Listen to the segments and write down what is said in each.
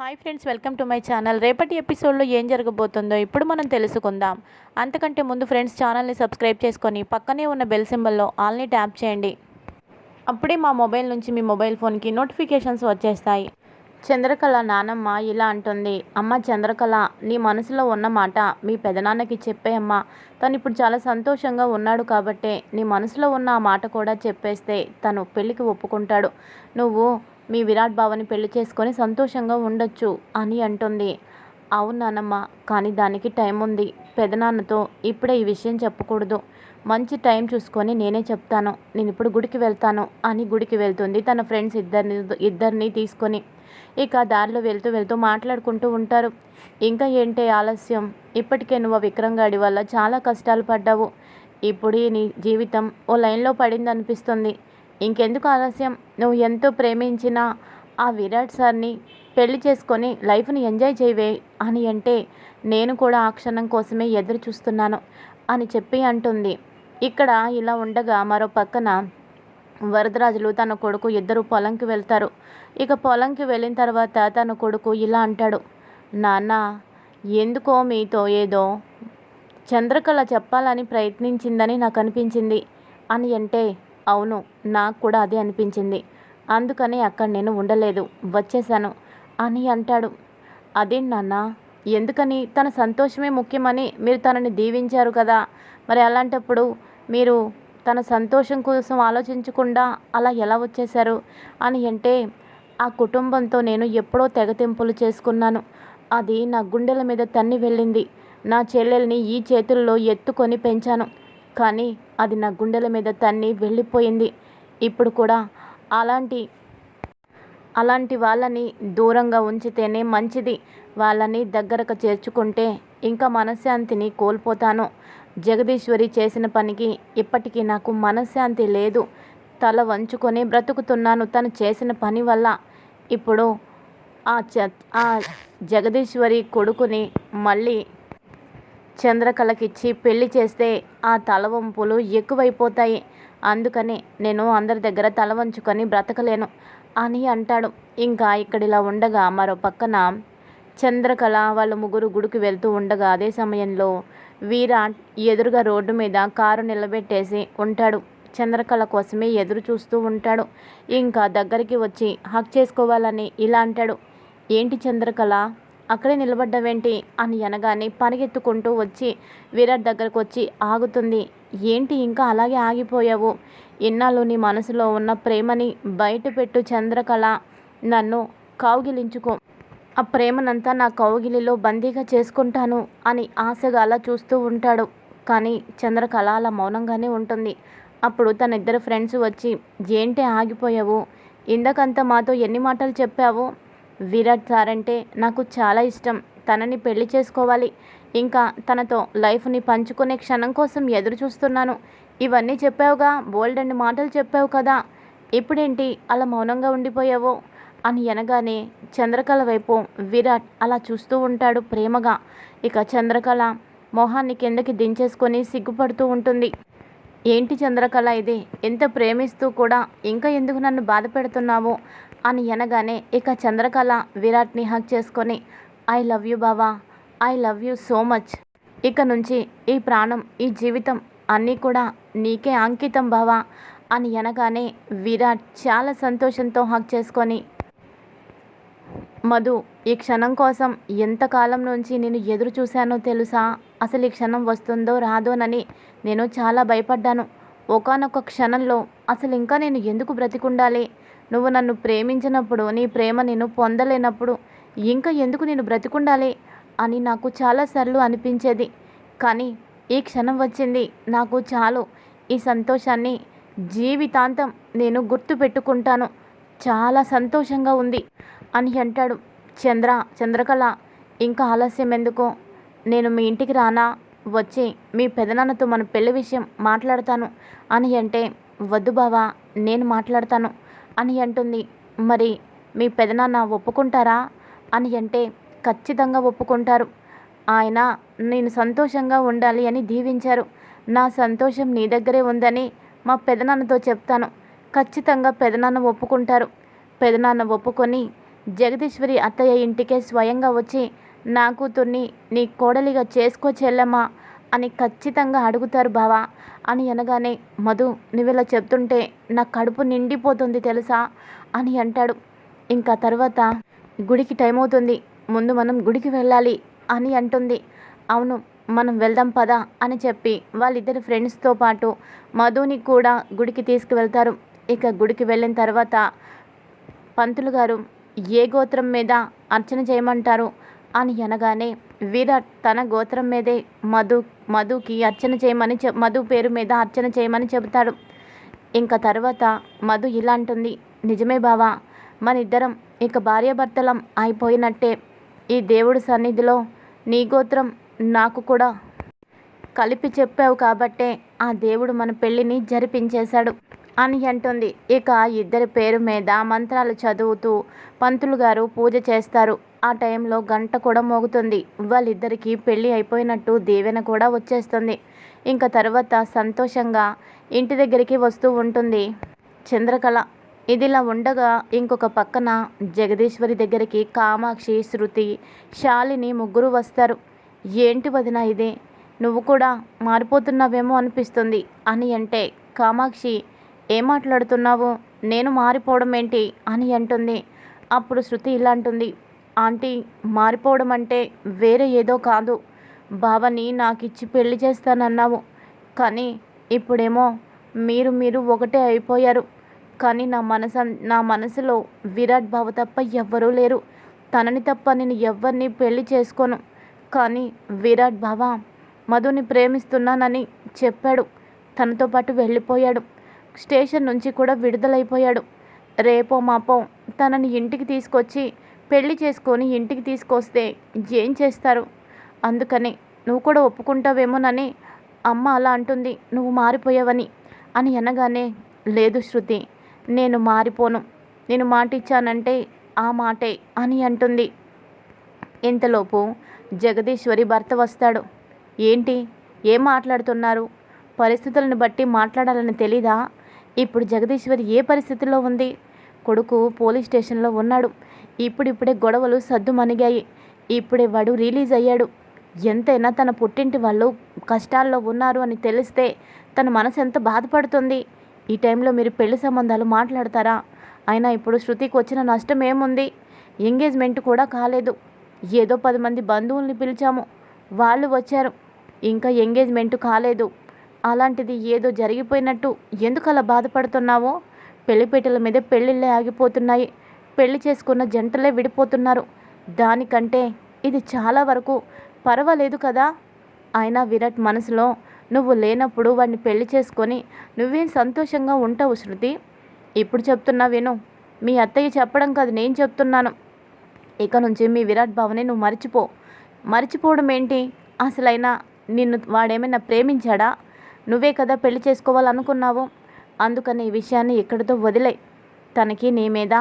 Hi friends welcome to my channel. రేపటి ఎపిసోడ్లో ఏం జరగబోతుందో ఇప్పుడు మనం తెలుసుకుందాం. అంతకంటే ముందు ఫ్రెండ్స్ ఛానల్ని సబ్స్క్రైబ్ చేసుకొని పక్కనే ఉన్న బెల్ సింబల్లో ఆల్ని ట్యాప్ చేయండి. అప్పుడే మా మొబైల్ నుంచి మీ మొబైల్ ఫోన్కి నోటిఫికేషన్స్ వచ్చేస్తాయి. చంద్రకళ నానమ్మ ఇలా అంటుంది అమ్మ చంద్రకళ నీ మనసులో ఉన్న మాట మీ పెదనాన్నకి చెప్పే అమ్మ. తను ఇప్పుడు చాలా సంతోషంగా ఉన్నాడు కాబట్టే నీ మనసులో ఉన్న ఆ మాట కూడా చెప్పేస్తే తను పెళ్ళికి ఒప్పుకుంటాడు. నువ్వు మీ విరాట్ బావని పెళ్ళి చేసుకొని సంతోషంగా ఉండొచ్చు అని అంటుంది. అవును నానమ్మ కానీ దానికి టైం ఉంది. పెదనాన్నతో ఇప్పుడే ఈ విషయం చెప్పకూడదు. మంచి టైం చూసుకొని నేనే చెప్తాను. నేను ఇప్పుడు గుడికి వెళ్తాను అని గుడికి వెళ్తుంది తన ఫ్రెండ్స్ ఇద్దరిని ఇద్దరిని తీసుకొని. ఇక దారిలో వెళ్తూ వెళ్తూ మాట్లాడుకుంటూ ఉంటారు. ఇంకా ఏంటి ఆలస్యం? ఇప్పటికే నువ్వు ఆ విక్రమ్ గాడి వల్ల చాలా కష్టాలు పడ్డావు. ఇప్పుడు నీ జీవితం ఓ లైన్లో పడింది అనిపిస్తుంది ఇంకెందుకు ఆలస్యం? నువ్వు ఎంతో ప్రేమించిన ఆ విరాట్ సార్ని పెళ్ళి చేసుకొని లైఫ్ని ఎంజాయ్ చేయవే అని అంటే నేను కూడా ఆ క్షణం కోసమే ఎదురు చూస్తున్నాను అని చెప్పి అంటుంది. ఇక్కడ ఇలా ఉండగా మరో పక్కన వరదరాజులు తన కొడుకు ఇద్దరు పొలంకి వెళ్తారు. ఇక పొలంకి వెళ్ళిన తర్వాత తన కొడుకు ఇలా అంటాడు నాన్న ఎందుకో మీతో ఏదో చంద్రకళ చెప్పాలని ప్రయత్నించిందని నాకు అనిపించింది అని అంటే అవును నాకు కూడా అదే అనిపించింది. అందుకని అక్కడ నేను ఉండలేదు వచ్చేసాను అని అంటాడు. అదేం నాన్న ఎందుకని? తన సంతోషమే ముఖ్యమని మీరు తనని దీవించారు కదా. మరి అలాంటప్పుడు మీరు తన సంతోషం కోసం ఆలోచించకుండా అలా ఎలా వచ్చేశారు అని అంటే ఆ కుటుంబంతో నేను ఎప్పుడో తెగతింపులు చేసుకున్నాను. అది నా గుండెల మీద తన్ని వెళ్ళింది. నా చెల్లెల్ని ఈ చేతుల్లో ఎత్తుకొని పెంచాను. కానీ అది నా గుండెల మీద తన్ని వెళ్ళిపోయింది. ఇప్పుడు కూడా అలాంటి అలాంటి వాళ్ళని దూరంగా ఉంచితేనే మంచిది. వాళ్ళని దగ్గరకు చేర్చుకుంటే ఇంకా మనశ్శాంతిని కోల్పోతాను. జగదీశ్వరి చేసిన పనికి ఇప్పటికీ నాకు మనశ్శాంతి లేదు. తల వంచుకొని బ్రతుకుతున్నాను తను చేసిన పని వల్ల. ఇప్పుడు ఆ చ ఆ జగదీశ్వరి కొడుకుని మళ్ళీ చంద్రకళకిచ్చి పెళ్ళి చేస్తే ఆ తలవంపులు ఎక్కువైపోతాయి. అందుకని నేను అందరి దగ్గర తల వంచుకొని బ్రతకలేను అని అంటాడు. ఇంకా ఇక్కడ ఇలా ఉండగా మరో పక్కన చంద్రకళ వాళ్ళ ముగ్గురు గుడికి వెళ్తూ ఉండగా అదే సమయంలో వీరాట్ ఎదురుగా రోడ్డు మీద కారు నిలబెట్టేసి ఉంటాడు. చంద్రకళ కోసమే ఎదురు చూస్తూ ఉంటాడు. ఇంకా దగ్గరికి వచ్చి హక్ చేసుకోవాలని ఇలా అంటాడు. ఏంటి చంద్రకళ? అక్కడే నిలబడ్డవేంటి అని అనగానే పరిగెత్తుకుంటూ వచ్చి విరాట్ దగ్గరకు వచ్చి ఆగుతుంది. ఏంటి ఇంకా అలాగే ఆగిపోయావు? ఇన్నాళ్ళు నీ మనసులో ఉన్న ప్రేమని బయటపెట్టు చంద్రకళ. నన్ను కౌగిలించుకో. ఆ ప్రేమనంతా నా కౌగిలిలో బందీగా చేసుకుంటాను అని ఆశగా అలా చూస్తూ ఉంటాడు. కానీ చంద్రకళ అలా మౌనంగానే ఉంటుంది. అప్పుడు తన ఇద్దరు ఫ్రెండ్స్ వచ్చి ఏంటి ఆగిపోయావు? ఇందకంతా మాతో ఎన్ని మాటలు చెప్పావు? విరాట్ సార్ అంటే నాకు చాలా ఇష్టం. తనని పెళ్ళి చేసుకోవాలి. ఇంకా తనతో లైఫ్ని పంచుకునే క్షణం కోసం ఎదురు చూస్తున్నాను. ఇవన్నీ చెప్పావుగా బోల్డ్ అండ్ మాటలు చెప్పావు కదా. ఇప్పుడేంటి అలా మౌనంగా ఉండిపోయావో? అని అనగానే చంద్రకళ వైపు విరాట్ అలా చూస్తూ ఉంటాడు ప్రేమగా. ఇక చంద్రకళ మొహాన్ని కిందకి దించేసుకొని సిగ్గుపడుతూ ఉంటుంది. ఏంటి చంద్రకళ ఇది? ఎంత ప్రేమిస్తూ కూడా ఇంకా ఎందుకు నన్ను బాధ పెడుతున్నావో? అని అనగానే ఇక చంద్రకళ విరాట్ని హక్ చేసుకొని ఐ లవ్ యూ బావా. I love you so much ఇక నుంచి ఈ ప్రాణం ఈ జీవితం అన్నీ కూడా నీకే అంకితం బావా అని అనగానే విరాట్ చాలా సంతోషంతో హక్ చేసుకొని మధు ఈ క్షణం కోసం ఎంతకాలం నుంచి నేను ఎదురు చూశానో తెలుసా? అసలు ఈ క్షణం వస్తుందో రాదోనని నేను చాలా భయపడ్డాను. ఒకనొక క్షణంలో అసలు ఇంకా నేను ఎందుకు బ్రతికుండాలి? నువ్వు నన్ను ప్రేమించినప్పుడు నీ ప్రేమ నేను పొందలేనప్పుడు ఇంకా ఎందుకు నేను బ్రతికుండాలి అని నాకు చాలాసార్లు అనిపించేది. కానీ ఈ క్షణం వచ్చింది. నాకు చాలు. ఈ సంతోషాన్ని జీవితాంతం నేను గుర్తు పెట్టుకుంటాను. చాలా సంతోషంగా ఉంది అని అంటాడు చంద్ర. చంద్రకళ ఇంకా ఆలస్యం ఎందుకు? నేను మీ ఇంటికి రానా? వచ్చి మీ పెదనాన్నతో మన పెళ్ళి విషయం మాట్లాడతాను అని అంటే వద్దు బావా నేను మాట్లాడతాను. అని అంటుంది. మరి మీ పెదనాన్న ఒప్పుకుంటారా? అని అంటే ఖచ్చితంగా ఒప్పుకుంటారు. ఆయన నేను సంతోషంగా ఉండాలి అని దీవించారు. నా సంతోషం నీ దగ్గరే ఉందని మా పెదనాన్నతో చెప్తాను. ఖచ్చితంగా పెదనాన్న ఒప్పుకుంటారు. పెదనాన్న ఒప్పుకొని జగదీశ్వరి అత్తయ్య ఇంటికే స్వయంగా వచ్చి నా కూతుర్ని నీ కోడలిగా చేసుకో చెల్లమ్మా అని ఖచ్చితంగా అడుగుతారు బావా అని అనగానే మధు నువ్విలా చెప్తుంటే నా కడుపు నిండిపోతుంది తెలుసా అని అంటాడు. ఇంకా తర్వాత గుడికి టైం అవుతుంది ముందు మనం గుడికి వెళ్ళాలి అని అంటుంది. అవును మనం వెళ్దాం పదా అని చెప్పి వాళ్ళిద్దరి ఫ్రెండ్స్తో పాటు మధుని కూడా గుడికి తీసుకువెళ్తారు. ఇక గుడికి వెళ్ళిన తర్వాత పంతులు గారు ఏ గోత్రం మీద అర్చన చేయమంటారు? అని అనగానే విరాట్ తన గోత్రం మీదే మధు మధుకి అర్చన చేయమని చె మధు పేరు మీద అర్చన చేయమని చెబుతాడు. ఇంకా తర్వాత మధు ఇలా అంటుంది నిజమే బావా మన ఇద్దరం ఇక భార్యాభర్తలం అయిపోయినట్టే. ఈ దేవుడి సన్నిధిలో నీ గోత్రం నాకు కూడా కలిపి చెప్పావు కాబట్టే ఆ దేవుడు మన పెళ్ళిని జరిపించేశాడు అని అంటుంది. ఇక ఇద్దరి పేరు మీద మంత్రాలు చదువుతూ పంతులు గారు పూజ చేస్తారు. ఆ టైంలో గంట కూడా మోగుతుంది. వాళ్ళిద్దరికీ పెళ్ళి అయిపోయినట్టు దేవెన కూడా వచ్చేస్తుంది. ఇంకా తర్వాత సంతోషంగా ఇంటి దగ్గరికి వస్తూ ఉంటుంది చంద్రకళ. ఇదిలా ఉండగా ఇంకొక పక్కన జగదీశ్వరి దగ్గరికి కామాక్షి శృతి శాలిని ముగ్గురు వస్తారు. ఏంటి వదిన ఇది? నువ్వు కూడా మారిపోతున్నావేమో అనిపిస్తుంది. అని అంటే కామాక్షి ఏం మాట్లాడుతున్నావు? నేను మారిపోవడం ఏంటి? అని అంటుంది. అప్పుడు శృతి ఇలా అంటుంది. ఆంటీ మారిపోవడం అంటే వేరే ఏదో కాదు. బావని నాకు ఇచ్చి పెళ్ళి చేస్తానన్నావు. కానీ ఇప్పుడేమో మీరు మీరు ఒకటే అయిపోయారు. కానీ నా మనసు నా మనసులో విరాట్ బావ తప్ప ఎవ్వరూ లేరు. తనని తప్ప నేను ఎవరిని పెళ్ళి చేసుకోను. కానీ విరాట్ బావ మధుని ప్రేమిస్తున్నానని చెప్పాడు. తనతో పాటు వెళ్ళిపోయాడు. స్టేషన్ నుంచి కూడా విడుదలైపోయాడు. రేపో మాపో తనని ఇంటికి తీసుకొచ్చి పెళ్ళి చేసుకొని ఇంటికి తీసుకొస్తే ఏం చేస్తారు? అందుకని నువ్వు కూడా ఒప్పుకుంటావేమోనని అమ్మ అలా అంటుంది. నువ్వు మారిపోయావని అని అనగానే లేదు శృతి నేను మారిపోను. నేను మాట ఇచ్చానంటే ఆ మాటే అని అంటుంది. ఇంతలోపు జగదీశ్వరి భర్త వస్తాడు. ఏంటి? ఏం మాట్లాడుతున్నారు? పరిస్థితులను బట్టి మాట్లాడాలని తెలీదా? ఇప్పుడు జగదీశ్వరి ఏ పరిస్థితిలో ఉంది? కొడుకు పోలీస్ స్టేషన్లో ఉన్నాడు. ఇప్పుడిప్పుడే గొడవలు సద్దుమణిగాయి. ఇప్పుడే వాడు రిలీజ్ అయ్యాడు. ఎంతైనా తన పుట్టింటి వాళ్ళు కష్టాల్లో ఉన్నారు అని తెలిస్తే తన మనసు ఎంత బాధపడుతుంది? ఈ టైంలో మీరు పెళ్ళి సంబంధాలు మాట్లాడతారా? అయినా ఇప్పుడు శృతికి వచ్చిన నష్టం ఏముంది? ఎంగేజ్మెంట్ కూడా కాలేదు. ఏదో పది మంది బంధువుల్ని పిలిచాము. వాళ్ళు వచ్చారు. ఇంకా ఎంగేజ్మెంట్ కాలేదు. అలాంటిది ఏదో జరిగిపోయినట్టు ఎందుకు అలా బాధపడుతున్నావో? పెళ్ళిపేటల మీద పెళ్ళిళ్ళే ఆగిపోతున్నాయి. పెళ్ళి చేసుకున్న జంటలే విడిపోతున్నారు. దానికంటే ఇది చాలా వరకు పర్వాలేదు కదా? అయినా విరాట్ మనసులో నువ్వు లేనప్పుడు వాడిని పెళ్ళి చేసుకొని నువ్వేం సంతోషంగా ఉంటావు శృతి? ఇప్పుడు చెప్తున్నా విను. మీ అత్తయ్య చెప్పడం కాదు నేను చెప్తున్నాను. ఇక నుంచి మీ విరాట్ భావనే నువ్వు మర్చిపో. మర్చిపోవడం ఏంటి? అసలైనా నిన్ను వాడేమైనా ప్రేమించాడా? నువ్వే కదా పెళ్ళి చేసుకోవాలనుకున్నావు. అందుకని ఈ విషయాన్ని ఇక్కడితో వదిలే తనకి నీ మీద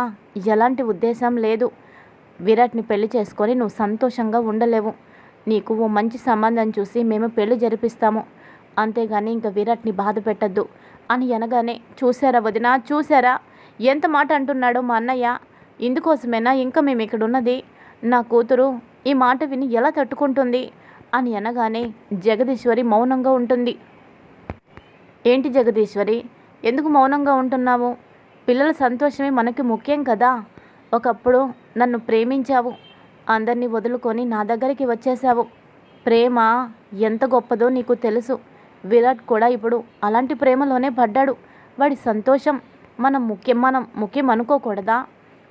ఎలాంటి ఉద్దేశం లేదు. విరాట్ని పెళ్ళి చేసుకొని నువ్వు సంతోషంగా ఉండలేవు. నీకు ఓ మంచి సంబంధం చూసి మేము పెళ్ళి జరిపిస్తాము. అంతేగాని ఇంకా విరాట్ని బాధ పెట్టద్దు. అని అనగానే చూసారా వదిన చూసారా ఎంత మాట అంటున్నాడో మా అన్నయ్య. ఇందుకోసమేనా ఇంకా మేము ఇక్కడ ఉన్నది నా కూతురు ఈ మాట విని ఎలా తట్టుకుంటుంది? అని అనగానే జగదీశ్వరి మౌనంగా ఉంటుంది. ఏంటి జగదీశ్వరి? ఎందుకు మౌనంగా ఉంటున్నావు? పిల్లల సంతోషమే మనకి ముఖ్యం కదా. ఒకప్పుడు నన్ను ప్రేమించావు. అందరినీ వదులుకొని నా దగ్గరికి వచ్చేసావు ప్రేమ ఎంత గొప్పదో నీకు తెలుసు. విరాట్ కూడా ఇప్పుడు అలాంటి ప్రేమలోనే పడ్డాడు. వాడి సంతోషం మనం ముఖ్యం మనం ముఖ్యం అనుకోకూడదా?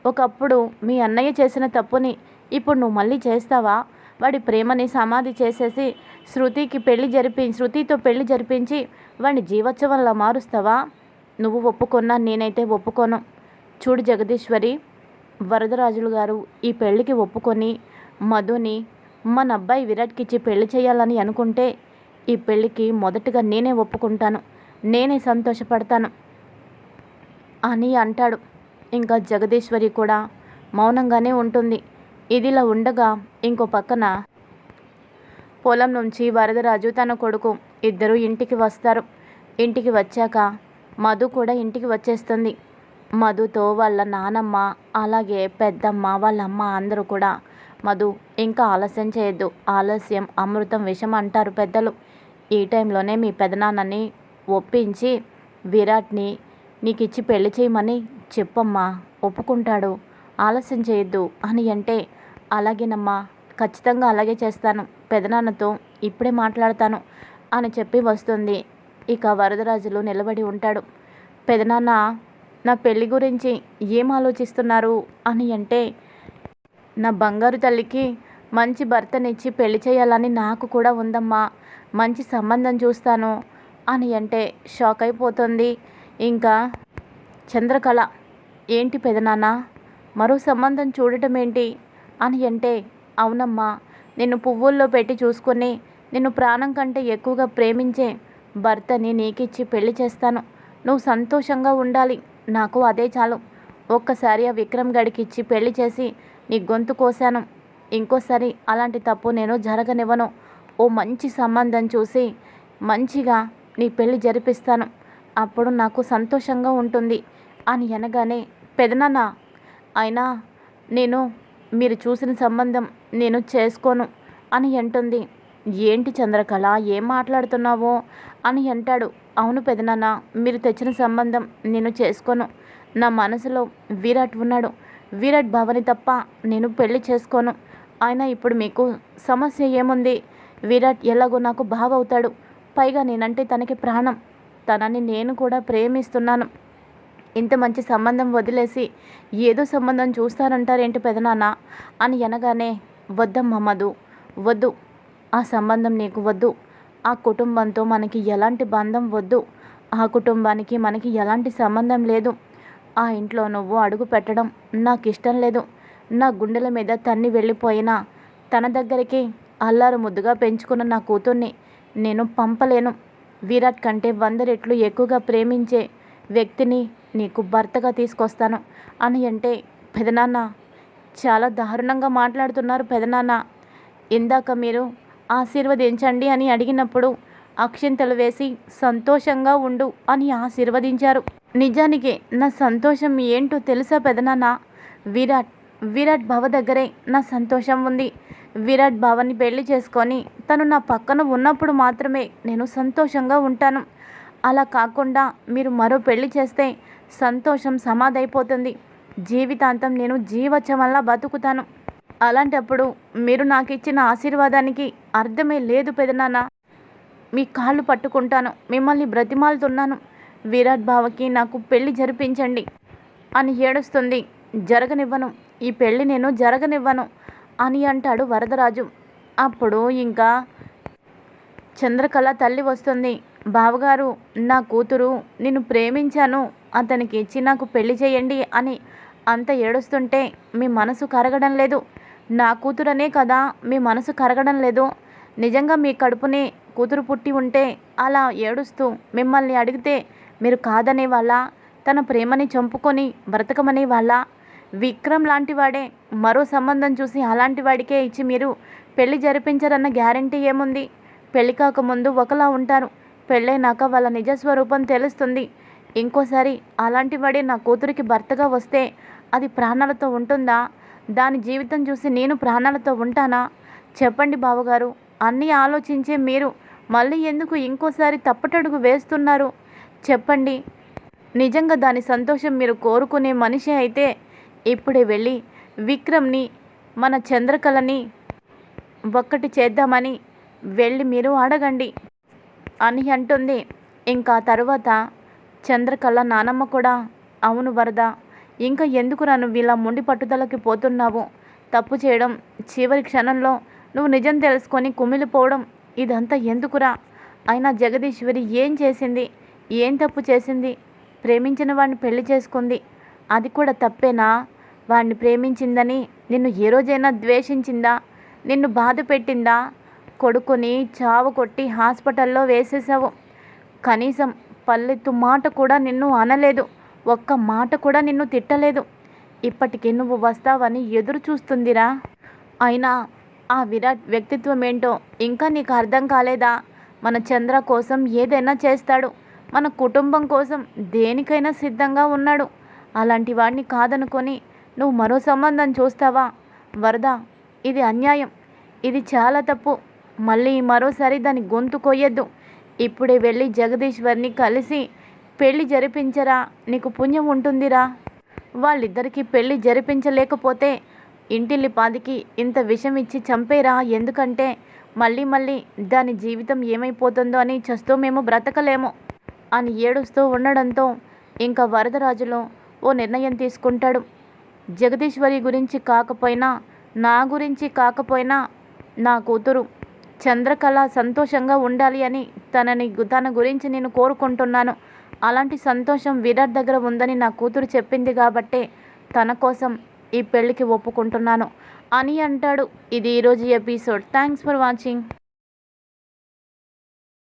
ఒకప్పుడు మీ అన్నయ్య చేసిన తప్పుని ఇప్పుడు నువ్వు మళ్ళీ చేస్తావా? వాడి ప్రేమని సమాధి చేసేసి శృతికి పెళ్ళి జరిపి శృతితో పెళ్ళి జరిపించి వాడిని జీవోత్సవంలా మారుస్తావా? నువ్వు ఒప్పుకున్నా నేనైతే ఒప్పుకోను. చూడు జగదీశ్వరి వరదరాజులు గారు ఈ పెళ్ళికి ఒప్పుకొని మధుని మన అబ్బాయి విరాట్కి ఇచ్చి పెళ్ళి చేయాలని అనుకుంటే ఈ పెళ్ళికి మొదటగా నేనే ఒప్పుకుంటాను. నేనే సంతోషపడతాను అని అంటాడు. ఇంకా జగదీశ్వరి కూడా మౌనంగానే ఉంటుంది. ఇదిలా ఉండగా ఇంకో పక్కన పొలం నుంచి వరదరాజు తన కొడుకు ఇద్దరు ఇంటికి వస్తారు. ఇంటికి వచ్చాక మధు కూడా ఇంటికి వచ్చేస్తుంది. మధుతో వాళ్ళ నానమ్మ అలాగే పెద్దమ్మ వాళ్ళమ్మ అందరూ కూడా మధు ఇంకా ఆలస్యం చేయొద్దు. ఆలస్యం అమృతం విషం అంటారు పెద్దలు. ఈ టైంలోనే మీ పెదనాన్నని ఒప్పించి విరాట్ని నీకు ఇచ్చి పెళ్ళి చేయమని చెప్పమ్మా. ఒప్పుకుంటాడు. ఆలస్యం చేయొద్దు అని అంటే అలాగేనమ్మా. ఖచ్చితంగా అలాగే చేస్తాను. పెదనాన్నతో ఇప్పుడే మాట్లాడతాను అని చెప్పి వస్తుంది. ఇక వరదరాజులు నిలబడి ఉంటాడు. పెదనాన్న నా పెళ్ళి గురించి ఏం ఆలోచిస్తున్నారు? అని అంటే నా బంగారు తల్లికి మంచి భర్తనిచ్చి పెళ్ళి చేయాలని నాకు కూడా ఉందమ్మా. మంచి సంబంధం చూస్తాను అని అంటే షాక్ అయిపోతుంది. ఇంకా చంద్రకళ ఏంటి పెదనాన్న? మరో సంబంధం చూడటం ఏంటి? అని అంటే అవునమ్మా నిన్ను పువ్వుల్లో పెట్టి చూసుకొని నిన్ను ప్రాణం కంటే ఎక్కువగా ప్రేమించే భర్తని నీకిచ్చి పెళ్ళి చేస్తాను. నువ్వు సంతోషంగా ఉండాలి. నాకు అదే చాలు. ఒక్కసారి ఆ విక్రమ్ గడికి ఇచ్చి పెళ్ళి చేసి నీ గొంతు కోసాను ఇంకోసారి అలాంటి తప్పు నేను జరగనివ్వను. ఓ మంచి సంబంధం చూసి మంచిగా నీ పెళ్ళి జరిపిస్తాను. అప్పుడు నాకు సంతోషంగా ఉంటుంది. అని అనగానే పెదనాన్న అయినా నేను మీరు చూసిన సంబంధం నేను చేసుకోను అని అంటుంది. ఏంటి చంద్రకళ? ఏం మాట్లాడుతున్నావో? అని అంటాడు. అవును పెదనాన్న మీరు తెచ్చిన సంబంధం నేను చేసుకోను. నా మనసులో విరాట్ ఉన్నాడు. విరాట్ భవని తప్ప నేను పెళ్ళి చేసుకోను. అయినా ఇప్పుడు మీకు సమస్య ఏముంది? విరాట్ ఎలాగో నాకు బావ అవుతాడు పైగా నేనంటే తనకి ప్రాణం. తనని నేను కూడా ప్రేమిస్తున్నాను. ఇంత మంచి సంబంధం వదిలేసి ఏదో సంబంధం చూస్తారంటారేంటి పెదనాన్న? అని అనగానే వద్దమ్మ మధు వద్దు. ఆ సంబంధం నీకు వద్దు. ఆ కుటుంబంతో మనకి ఎలాంటి బంధం వద్దు. ఆ కుటుంబానికి మనకి ఎలాంటి సంబంధం లేదు. ఆ ఇంట్లో నువ్వు అడుగు పెట్టడం నాకు ఇష్టం లేదు. నా గుండెల మీద తన్ని వెళ్ళిపోయినా తన దగ్గరికి అల్లారు ముద్దుగా పెంచుకున్న నా కూతుర్ని నేను పంపలేను. విరాట్ కంటే వంద రెట్లు ఎక్కువగా ప్రేమించే వ్యక్తిని నీకు భర్తగా తీసుకొస్తాను అని అంటే పెదనాన్న చాలా దారుణంగా మాట్లాడుతున్నారు పెదనాన్న. ఇందాక మీరు ఆశీర్వదించండి అని అడిగినప్పుడు అక్షింతలు వేసి సంతోషంగా ఉండు అని ఆశీర్వదించారు. నిజానికి నా సంతోషం ఏంటో తెలుసా పెదనాన్న? విరాట్ విరాట్ భవ దగ్గరే నా సంతోషం ఉంది. విరాట్ భవని పెళ్ళి చేసుకొని తను నా పక్కన ఉన్నప్పుడు మాత్రమే నేను సంతోషంగా ఉంటాను. అలా కాకుండా మీరు మరో పెళ్ళి చేస్తే సంతోషం సమాధైపోతుంది. జీవితాంతం నేను జీవచ్చమల్లా బతుకుతాను. అలాంటప్పుడు మీరు నాకు ఇచ్చిన ఆశీర్వాదానికి అర్థమే లేదు పెదనాన్న. మీ కాళ్ళు పట్టుకుంటాను మిమ్మల్ని బ్రతిమాలుతున్నాను. విరాట్ బావకి నాకు పెళ్ళి జరిపించండి అని ఏడుస్తుంది. జరగనివ్వను ఈ పెళ్ళి నేను జరగనివ్వను అని అంటాడు వరదరాజు. అప్పుడు ఇంకా చంద్రకళ తల్లి వస్తుంది. బావగారు నా కూతురు నిన్ను ప్రేమించాను. అతనికి ఇచ్చి నాకు పెళ్ళి చేయండి అని అంత ఏడుస్తుంటే మీ మనసు కరగడం లేదు. నా కూతురనే కదా మీ మనసు కరగడం లేదు. నిజంగా మీ కడుపుని కూతురు పుట్టి ఉంటే అలా ఏడుస్తూ మిమ్మల్ని అడిగితే మీరు కాదనే వాళ్ళ తన ప్రేమని చంపుకొని బ్రతకమనే వాళ్ళ విక్రమ్ లాంటి వాడే మరో సంబంధం చూసి అలాంటి వాడికే ఇచ్చి మీరు పెళ్ళి జరిపించరన్న గ్యారంటీ ఏముంది? పెళ్ళి కాకముందు ఒకలా ఉంటారు. పెళ్ళైనాక వాళ్ళ నిజస్వరూపం తెలుస్తుంది. ఇంకోసారి అలాంటి వాడే నా కూతురికి భర్తగా వస్తే అది ప్రాణాలతో ఉంటుందా? దాని జీవితం చూసి నేను ప్రాణాలతో ఉంటానా? చెప్పండి బావగారు. అన్నీ ఆలోచించే మీరు మళ్ళీ ఎందుకు ఇంకోసారి తప్పటడుగు వేస్తున్నారు? చెప్పండి. నిజంగా దాని సంతోషం మీరు కోరుకునే మనిషి అయితే ఇప్పుడే వెళ్ళి విక్రమ్ని మన చంద్రకళని ఒక్కటి చేద్దామని వెళ్ళి మీరు అడగండి. అని అంటుంది. ఇంకా తర్వాత చంద్రకళ నానమ్మ కూడా అవును వరద ఇంకా ఎందుకు నన్ను ఇలా మొండి పట్టుదలకి పోతున్నావు? తప్పు చేయడం చివరి క్షణంలో నువ్వు నిజం తెలుసుకొని కుమిలిపోవడం ఇదంతా ఎందుకురా? అయినా జగదీశ్వరి ఏం చేసింది? ఏం తప్పు చేసింది? ప్రేమించిన వాడిని పెళ్ళి చేసుకుంది. అది కూడా తప్పేనా? వాడిని ప్రేమించిందని నిన్ను ఏ రోజైనా ద్వేషించిందా? నిన్ను బాధ పెట్టిందా? కొడుకుని చావు కొట్టి హాస్పిటల్లో వేసేసావు కనీసం పల్లెత్తు మాట కూడా నిన్ను అనలేదు. ఒక్క మాట కూడా నిన్ను తిట్టలేదు. ఇప్పటికి నువ్వు వస్తావని ఎదురు చూస్తుందిరా. అయినా ఆ విరాట్ వ్యక్తిత్వం ఏంటో ఇంకా నీకు అర్థం కాలేదా? మన చంద్ర కోసం ఏదైనా చేస్తాడు. మన కుటుంబం కోసం దేనికైనా సిద్ధంగా ఉన్నాడు. అలాంటి వాడిని కాదనుకొని నువ్వు మరో సంబంధం చూస్తావా? వరద ఇది అన్యాయం. ఇది చాలా తప్పు. మళ్ళీ మరోసారి దాని గొంతు కొయ్యొద్దు. ఇప్పుడే వెళ్ళి జగదీశ్వర్ని కలిసి పెళ్ళి జరిపించరా? నీకు పుణ్యం ఉంటుందిరా. వాళ్ళిద్దరికీ పెళ్ళి జరిపించలేకపోతే ఇంటిల్లి పాదికి ఇంత విషం ఇచ్చి చంపేరా? ఎందుకంటే మళ్ళీ మళ్ళీ దాని జీవితం ఏమైపోతుందో అని చస్తూ మేము బ్రతకలేము అని ఏడుస్తూ ఉండడంతో ఇంకా వరదరాజులో ఓ నిర్ణయం తీసుకుంటాడు. జగదీశ్వరి గురించి కాకపోయినా నా గురించి కాకపోయినా నా కూతురు చంద్రకళ సంతోషంగా ఉండాలి అని తనని తన గురించి నేను కోరుకుంటున్నాను. అలాంటి సంతోషం విరాట్ దగ్గర ఉందని నా కూతురు చెప్పింది కాబట్టే తన కోసం ఈ పెళ్ళికి ఒప్పుకుంటున్నాను. అని అంటాడు. ఇది ఈరోజు ఎపిసోడ్. Thanks for watching